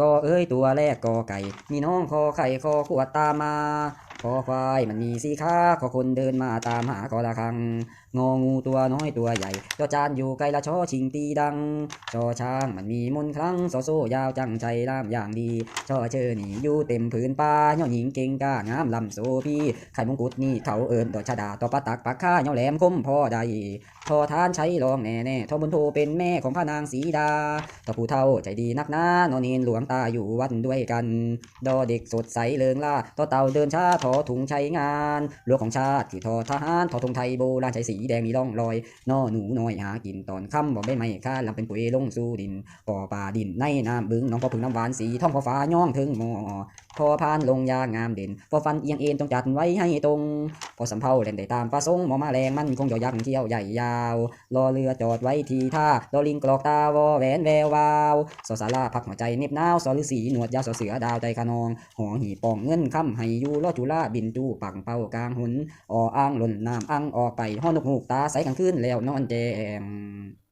ก็เอ้ยตัวแรกกอไก่ มีน้องคอไข่คอขวดตามมา คอควายมันมีสีขาคอคนเดินมาตามหาคอละครัง งองูตัวน้อยตัวใหญ่จอจานอยู่ไกลละชอชิงตีดังชอช้างมันมีมนครั้งโซโซยาวจังใจล่ามอย่างดีชอเชอนี่อยู่เต็มผืนป่าเย่อหญิงเก่งก้างามลำโซพี่ไข่มงกุฎนี่เขาเอิญดอชะดาต่อปะตักปักข้าเย่อแหลมคมพ่อใดทอทานใช้รองแน่แน่ทอบุญโทเป็นแม่ของพระนางสีดาต่อผู้เฒ่าใจดีนักหนานอนเนนหลวงตาอยู่วัดด้วยกัน ดอเด็กสดใสเลิงล่าต่อเต่าเดินช้าทอถุงใช้งานหลวงของชาติคือทอทหารทอธงไทยโบราณใช้สีแดงมีร่องรอยนอหนูน้อยหากินตอนค่ำบอกได้ไหมข้าลำเป็นปุ๋ยลงสู่ดินปอป่าดินในน้ำบึงน้องพอพึ่งน้ำหวานสีท้องพอฟ้าย่องถึงหมอ พอพานลงยางามเด่น พอฟันเอียงเอ็นต้องจัดไว้ให้ตรง พอสำเภาเล่นได้ตามประสงค์หมอมาแรงมันคงยอยักษ์เที่ยวใหญ่ยาวรอเรือจอดไว้ทีท่ารอลิงกรอกตาวอแหวนแวววาวสอสาราพักหัวใจเน็บหนาวสอฤาษีหนวดยาวสอเสือดาวใจขนองหอหีปองเงินค่ำให้อยู่ลอจุลาบินจูปังเป่ากลางหุนอออ่างหล่นน้ำอ่างออกไปห้อนกหูกตาใสกลางคืนแล้วนอนแจม